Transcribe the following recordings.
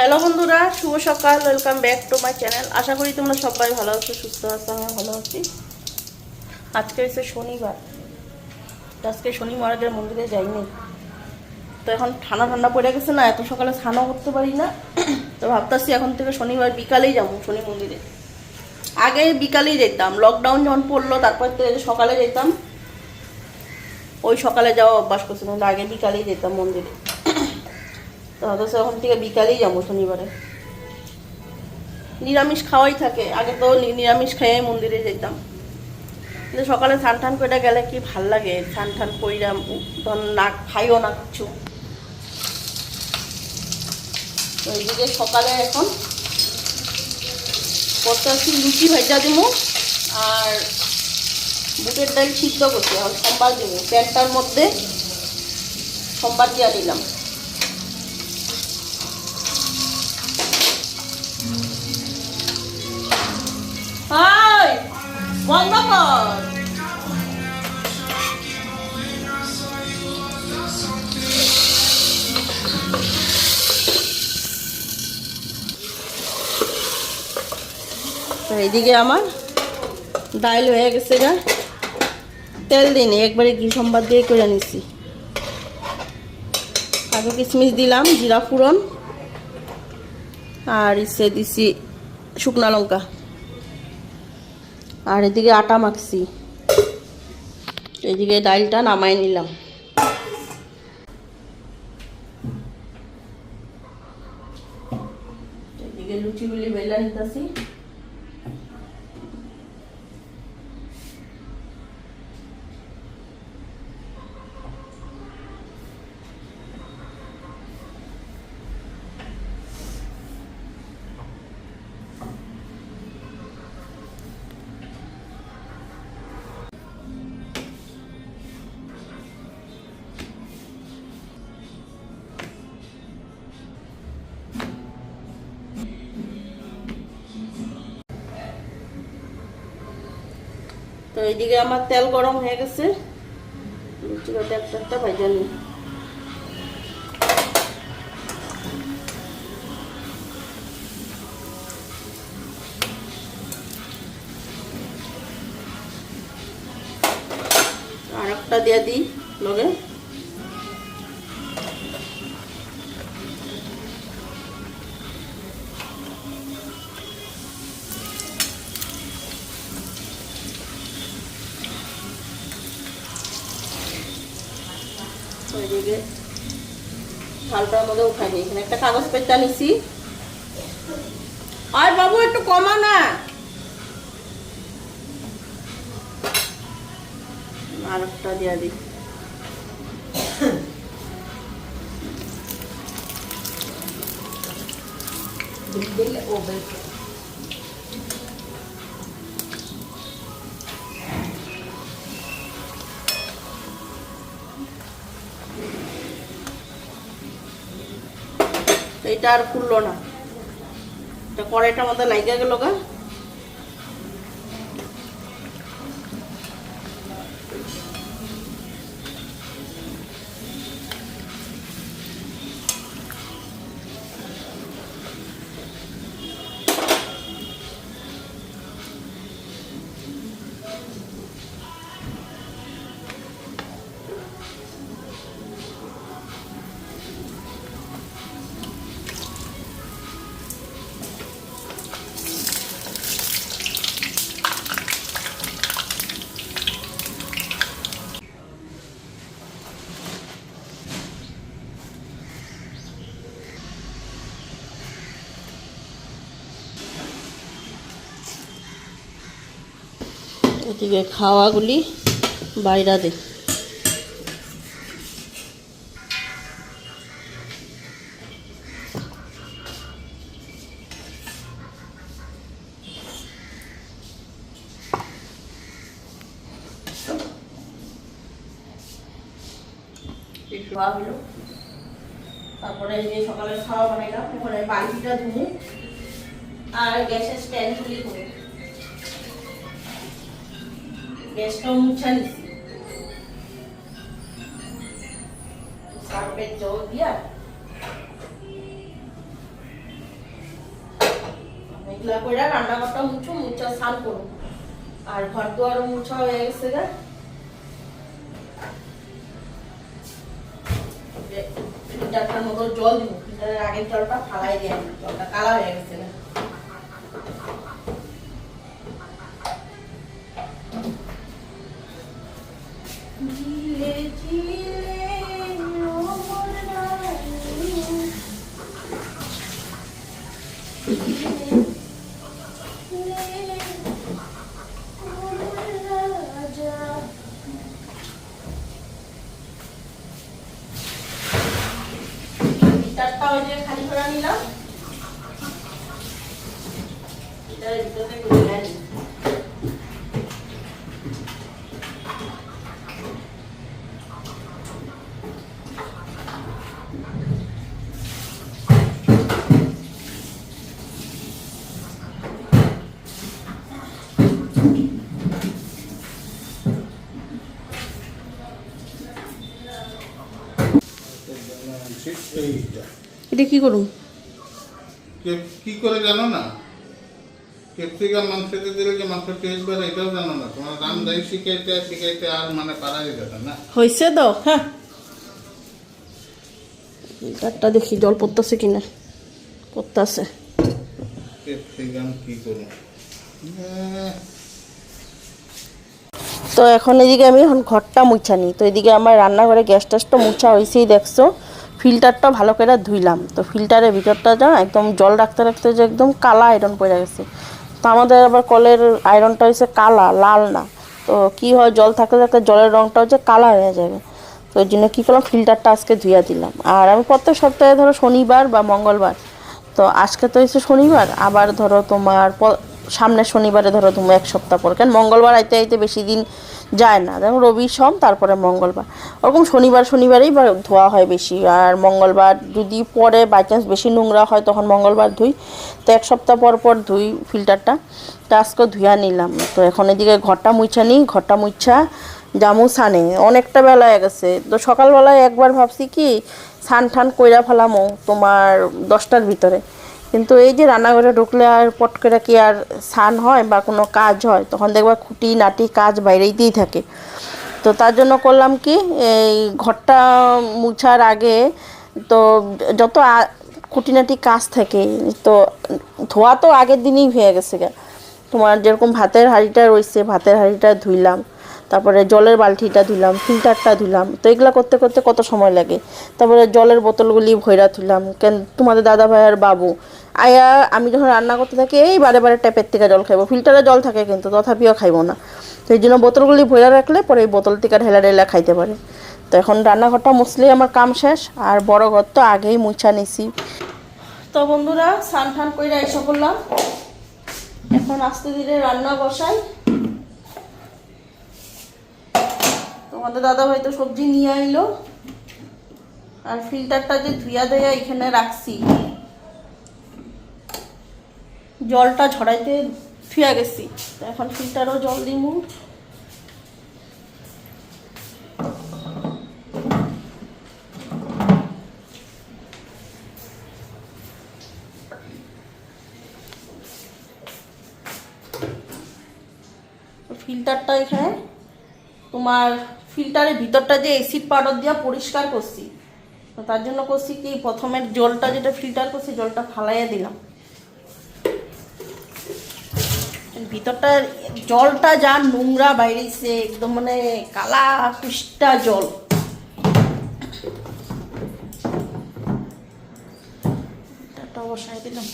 Hello বন্ধুরা, শুভ সকাল welcome back to my channel আশা করি তোমরা সবাই ভালো আছো, সুস্থ আছো আমি ভালো আছি। আজকে হচ্ছে শনিবার। আজকে শনি মহারাজের মন্দিরে যাইনি। তো এখন ঠান্ডা ঠান্ডা পড়ে গেছে না, এত সকালে স্নানও করতে পারি না। তো ভাবতেছি এখন থেকে শনিবার বিকালেই যাব, শনি মন্দিরে। আগে বিকালেই যেতাম লকডাউন যখন পড়ল, তারপর থেকে সকালে যেতাম, ওই সকালে যাওয়া অভ্যাস করছিলাম আগে বিকালেই যেতাম মন্দিরে। তো এখন থেকে বিকালেই যাব শনিবারে। নিরামিষ খাওয়াই থাকে। আগে তো নিরামিষ খেয়ে মন্দিরে যেতাম। কিন্তু সকালে স্নান টান করে গেলে কি ভালো লাগে? স্নান টান কইরা ধর না খাইও না কিছু। এইদিকে সকালে এখন হচ্ছে লুচি ভেজা দিব আর বুটের ডাল সিদ্ধ করছি। এখন সোমবার দিব। প্যান্টটার মধ্যে সোমবার দিয়া দিলাম। কর তো এইদিকে আমার ডাইল হয়ে গেছে গা। তেল দিইনি, একবারে ঘি সম্বাদ দিয়ে করে নিছি। কাজু কিশমিশ দিলাম, জিরা ফুরন আর ইসে দিছি শুকনা লঙ্কা। আর এদিকে আটা মাখছি। এদিকে ডালটা নামাই নিলাম। এদিকে লুচিগুলি বেলা নিতেছি। তো এইদিকে আমার তেল গরম হয়ে গেছে। লুচিগুলো একটা একটা ভাজা আর একটা দিয়ে দিই। ওইদিকে ঝালটার মধ্যে উঠাই দিই এখানে একটা কাগজ পেটটা নিছি আর বাবু, একটু কমা না। আর একটা দিয়ে দিই। এইটা আর খুললো না। এটা কড়াইটার মধ্যে লাগিয়ে গেল গা। এদিকে খাওয়াগুলি বাইরা খাওয়া হলো। তারপরে যে সকালে খাওয়া বানাইলাম এই বালতিটা ধুমু আর গ্যাসের স্ট্যান্ডগুলি করে জল দিয়া করে রান্নাঘরটা মুছো মুছা স্নান করো আর ঘর দুয়ারও মুছা হয়ে গেছে গা ফিল্টারটার মতো জল দিব আগের জলটা ফালাই দিয়ে জলটা কালা হয়ে গেছে গা খালি করে নিলাম এটার ভিতরে করে নেন এইটা। এটা কি করুন কে- করে জানো না? ক্যাপসিকাম মাংসতে দিলে যে মাংস টেস্ট বেড়ে এটাও জানো না। তোমার রাম দাই শিখাইতে শিখাইতে আর মানে পারা যেতে না হয়েছে তো হ্যাঁ। ফিল্টারটা দেখি জল পড়তেছে কিনা? পড়তেছে। ক্যাপসিকাম কি করো তো এখন এদিকে আমি এখন ঘরটা মুছা নিই তো এদিকে আমার রান্নাঘরে গ্যাস ট্যাসটা মুছা হয়েছেই দেখছ। ফিল্টারটা ভালো করে ধুইলাম। তো ফিল্টারের ভিতরটা যা একদম জল রাখতে রাখতে যে একদম কালা আয়রন পড়ে গেছে। তো আমাদের আবার কলের আয়রনটা হয়েছে কালা, লাল না। তো কি হয়, জল থাকতে থাকতে জলের রঙটা হচ্ছে কালা হয়ে যাবে। তো ওই জন্য কী করলাম, ফিল্টারটা আজকে ধুইয়া দিলাম। আর আমি প্রত্যেক সপ্তাহে ধরো শনিবার বা মঙ্গলবার। তো আজকে তো হয়েছে শনিবার, আবার ধরো তোমার সামনের শনিবারে ধরো তুমি এক সপ্তাহ পর। কেন মঙ্গলবার আইতে আইতে বেশি দিন যায় না। যেমন রবি সোম, তারপরে মঙ্গলবার। ওরকম শনিবার, শনিবারেই বা ধোয়া হয় বেশি। আর মঙ্গলবার যদি পরে বাই চান্স বেশি নোংরা হয়, তখন মঙ্গলবার ধুই। তো এক সপ্তাহ পর পর ধুই ফিল্টারটা তো আজকে ধুয়া নিলাম। তো এখন এদিকে ঘরটা মুছা নিই, ঘরটা মুছা জামু সানে। অনেকটা বেলা গেছে। তো সকালবেলায় একবার ভাবছি কি সান ঠান কইরা ফেলামো তোমার দশটার ভিতরে। কিন্তু এই যে রান্নাঘরে ঢুকলে আর পট করে কি আর স্নান হয় বা কোনো কাজ হয়, তখন দেখবা খুঁটি, নাটি, কাজ বাইরেইতেই থাকে। তো তার জন্য করলাম কি, এই ঘরটা মুছার আগে তো যত খুঁটিনাটি কাজ থাকে, তো ধোয়া তো আগের দিনই হয়ে গেছে তোমার যেরকম ভাতের হাঁড়িটা রয়েছে ভাতের হাঁড়িটা ধুইলাম, তারপরে জলের বালতিটা ধুলাম ফিল্টারটা ধুলাম তো এগুলো করতে করতে কত সময় লাগে? তারপরে জলের বোতলগুলি ভৈরা ধুলাম কেন তোমাদের দাদা ভাই আর বাবু আয়া, আমি যখন রান্না করতে থাকি, এই বারে বারে ট্যাপের থেকে জল খাইবো। ফিল্টারে জল থাকে কিন্তু, তথাপিও খাইবো না। তো এই জন্য বোতলগুলি ভৈরা রাখলে পরে এই বোতল থেকে ঢেলা ঢেলা খাইতে পারে। তো এখন রান্নাঘরটা মুছলেই আমার কাম শেষ, আর বড় ঘর তো আগেই মুছা নিছি। তো বন্ধুরা স্নান টান করে এসে করলাম এখন আস্তে ধীরে রান্না বসাই। তোমাদের দাদা ভাই তো সবজি নিয়ে আইলো। আর ফিল্টারটা যে ধুইয়া দেয়া এখানে রাখছি। জলটা ঝরাইতে থুয়া গেছি। এখন ফিল্টারও জল দিমু। ফিল্টারটা এখানে তোমার ফিল্টারের ভিতরটা যে অ্যাসিড পাউডার দিয়ে পরিষ্কার করছি তার জন্য করছি কি প্রথমের জলটা যেটা ফিল্টার করছি, জলটা ফালাইয়া দিলাম। ভিতরটা, জলটা যা নোংরা বাইরেছে একদম মানে কালা কুষ্টা জল। বসাই দিলাম।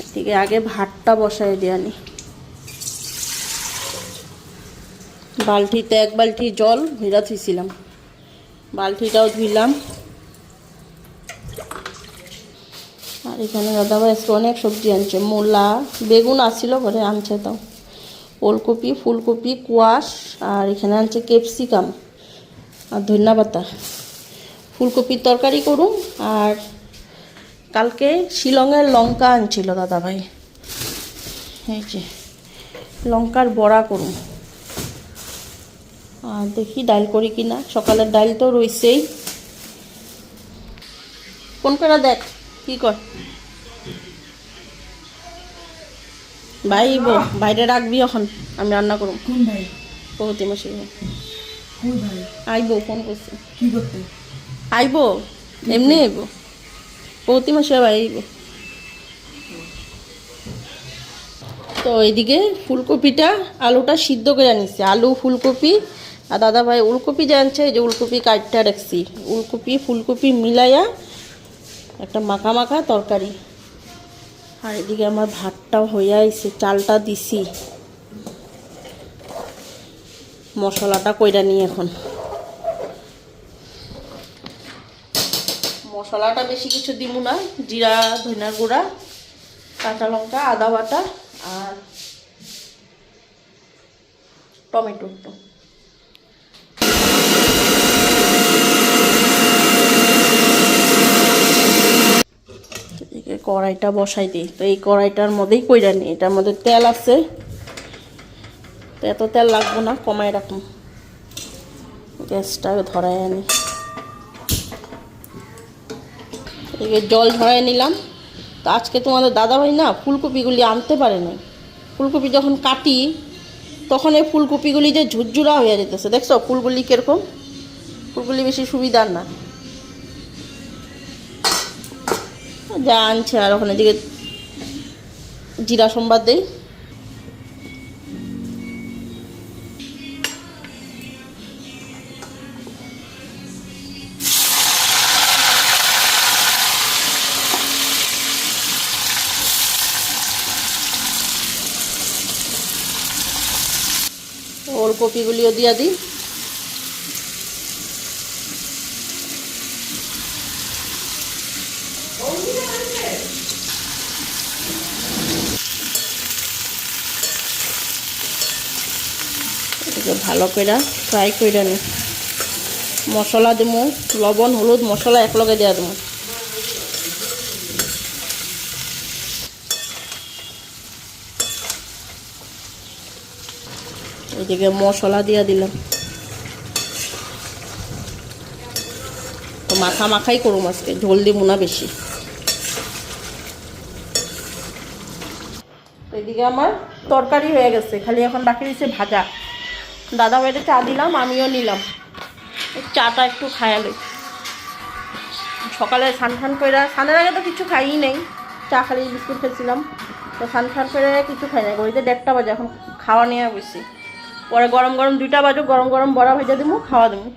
এদিকে আগে ভাতটা বসাই দেয়ানি বালতিতে এক বালতি জল ভেজা থুইছিলাম বালতিটাও ধুইলাম। আর এখানে দাদাভাই আজকে অনেক সবজি আনছে, মূলা, বেগুন আসছিল ঘরে আনছে তাও ওলকপি, ফুলকপি, কুয়াশ, আর এখানে আনছে ক্যাপসিকাম আর ধনিয়া পাতা। ফুলকপির তরকারি করুন, আর কালকে শিলংয়ের লঙ্কা আনছিল দাদাভাই। এই যে, লঙ্কার বড়া করুন। আর দেখি ডাল করি কিনা, সকালের ডাল তো রইছেই কোন করে দেখ? কি কর? ভাইব বাইরে রাখবি এখন আমি রান্না করব। কোন ভাই? প্রতি মাসে ভাই। আইব ফোন করছি। কি করতে? আইব এমনি আইব। প্রতি মাসে আবার আইব। তো এইদিকে ফুলকপিটা আলুটা সিদ্ধ করে নিচ্ছে আলু ফুলকপি আর দাদা ভাই উলকপি জানছে যে উলকপি কাটটা রাখছি। উলকপি ফুলকপি মিলাইয়া একটা মাখা মাখা তরকারি। আর এদিকে আমার ভাতটাও হয়ে আইছে, চালটা দিছি। মশলাটা কইরা নিই এখন। মশলাটা বেশি কিছু দিব না, জিরা, ধনিয়া গুঁড়া, কাঁচা লঙ্কা, আদা বাটা আর টমেটো কড়াইটা বসাই দিই। তো এই কড়াইটার মধ্যেই কইরা নিই। এটার মধ্যে তেল আছে। তো এত তেল লাগবো না, কমাই রাখুন। গ্যাসটা ধরাই আনি। এদিকে জল ঝরাই নিলাম। তো আজকে তোমাদের দাদাভাই না ফুলকপিগুলি আনতে পারে নাই। ফুলকপি যখন কাটি, তখন এই ফুলকপিগুলি যে ঝুরঝুরা হয়ে যেতেছে। দেখছ ফুলগুলি কীরকম? ফুলগুলি বেশি সুবিধার না। যা আনছে আর ওখানে দিকে জিরা সোমবার দেই। ওর কপিগুলিও দিয়া দিই। ভালো করে ফ্রাই করে নি। মশলা দেবো লবণ, হলুদ, মশলা একলগে দেওয়া দেবো এদিকে মশলা দিয়ে দিলাম। তো মাখা মাখাই করুম আজকে, ঝোল দিব না বেশি। এদিকে আমার তরকারি হয়ে গেছে, খালি এখন বাকি রয়েছে ভাজা। দাদা ভাইটা চা দিলাম, আমিও নিলাম। চাটা একটু খায়ালে। সকালে স্নান ফান করে স্নানের আগে তো কিছু খাইই নেই। চা খালি বিস্কুট খেয়েছিলাম। তো সান ফান করে কিছু খাই নাই। গড়িতে দেড়টা বাজে, এখন খাওয়া নেওয়া বেশি পরে গরম গরম দুইটা বাজুক, গরম গরম বড়া ভেজে দেবো খাওয়া দেবো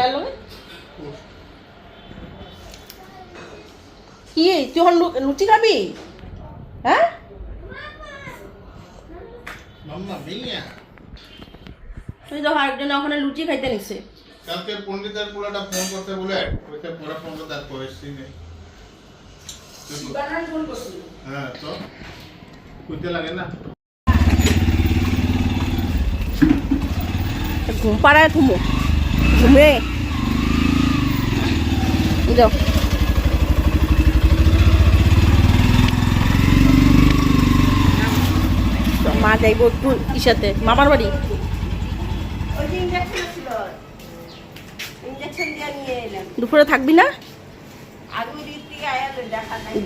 কি নিছো লগে কি তুই লু- লুচি খাবি? হ্যাঁ? তুই তো একজন ওখানে লুচি খাইতে নিছে। কালকে পণ্ডিতের পুরাটা ফোন করতে বলে ওইটা পুরো ফোন করতে আর নেই। হ্যাঁ তো। লাগে না। ঘুম পাড়ায় ঘুমো। ঘুমে। যাও। তো মা যাইব একটু ইসাতে মামার বাড়ি? দুপুরে থাকবি না?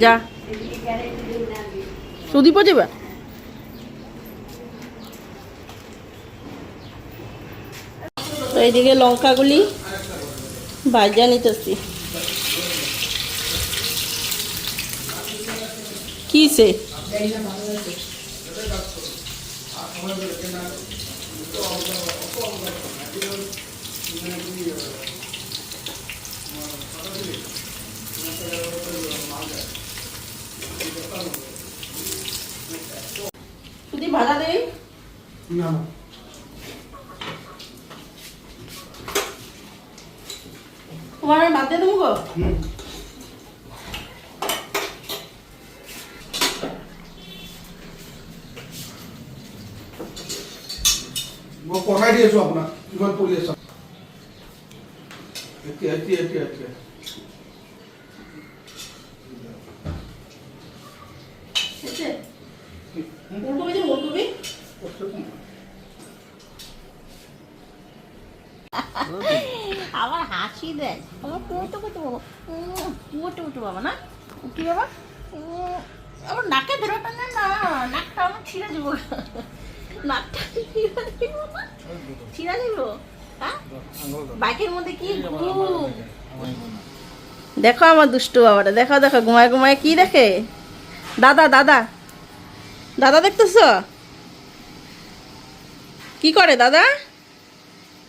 যা। সুদীপও যাবে? তো এইদিকে লঙ্কাগুলি ভাজা নিতেছি। কিসে ভাজা দেই না। তোমার আমি ভাত দিয়ে দেবো গো। মই পঠাই দি আছো আপোনাক কিমান পৰি আছা? এতিয়া এতিয়া এতিয়া এতিয়া। আবার হাসি দেয় আমার পুরোটা কত বাবা পুরোটা কত বাবা না কি বাবা আমার নাকে ধরাটা না না নাকটা আমার ছিঁড়ে দিব নাকটা ছিঁড়ে দিব হ্যাঁ বাইকের মধ্যে কি দেখো আমার দুষ্টু বাবাটা, দেখো দেখো, ঘুমায় ঘুমায় কি দেখে? দাদা দাদা দাদা দেখতেছ? কি করে, দাদা?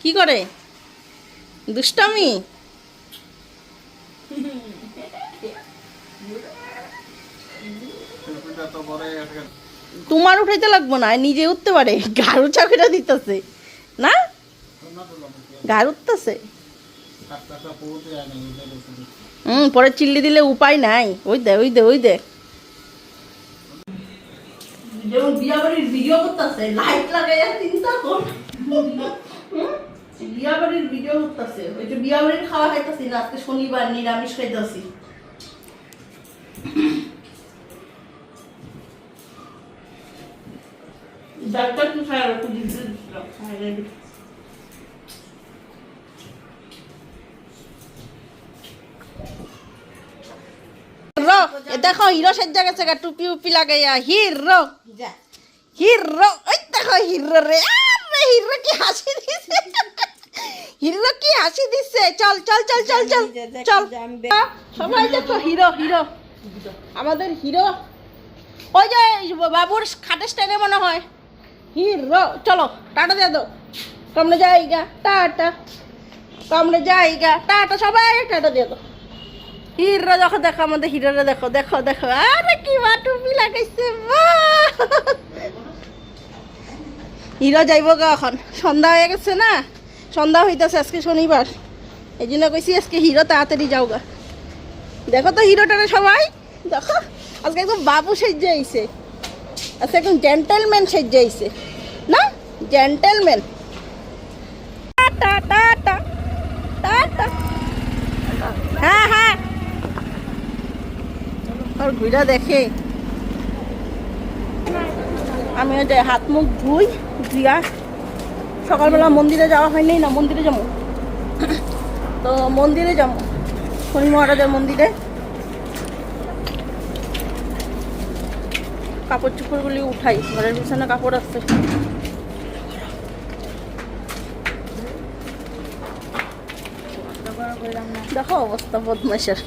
কি করে? দুষ্টামি? তোমার উঠাইতে লাগবো না নিজে উঠতে পারে। গাড়ু চাকরিটা দিতেছে। না? গাড় উঠতেছে। হুম, পরে চিল্লি দিলে উপায় নাই। ওই দে ওই দে ওই দে। ভিডিও করতেছে, লাইট লাগাইয়া চিন্তা কর। বিয়া বাড়ির ভিডিও করতেছে ওই যে বিয়া বাড়ির খাওয়া খাইতেছি না আজকে শনিবার নিরামিষ খাইতেছি। ডাক্তার কি খায় একটু দিতে দিচ্ছিলাম দেখো হিরো সেজা গেছে গা টুপি উপি লাগাইয়া। হিরো হিরো ওই দেখো হিরো রে আরে হিরো কি হাসি হিরো কি হাসি দিছে চল চল চল চল চল চল। সবাই দেখো হিরো হিরো। আমাদের হিরো। ওই যে বাবুর খাটের স্টাইলে মনে হয়। হিরো। চলো টাটা দিয়ে দাও। কামড়ে যাইগা টাটা। কামড়ে যাইগা টাটা। সবাই টাটা দিয়ে দাও। হিরো দেখো দেখো আমাদের হিরোরে দেখো দেখো দেখো। আরে কি মা টুপি লাগাইছে! হিরো যাইব গা এখন সন্ধ্যা হয়ে গেছে না? সন্ধ্যা হইতেছে আজকে শনিবার। এই জন্য কইছি আজকে হিরো তাড়াতাড়ি যাও গা দেখো তো হিরোটারে সবাই। দেখো, আজকে একদম বাবু সেজে আইছে। আজকে একদম জেন্টেলম্যান সেজে আইছে। না জেন্টেলম্যান টাটা টাটা টাটা। হ্যাঁ হ্যাঁ। আর ঘুরা দেখে। আমি ওই হাত মুখ ধুই, ধুইয়া সকালবেলা মন্দিরে যাওয়া হয়নি, না মন্দিরে যাব। তো মন্দিরে যাব, শনি মহারাজের মন্দিরে। কাপড় চোপড়গুলি উঠাই, ঘরের পিছনে কাপড় আসছে দেখো অবস্থা বদমাসের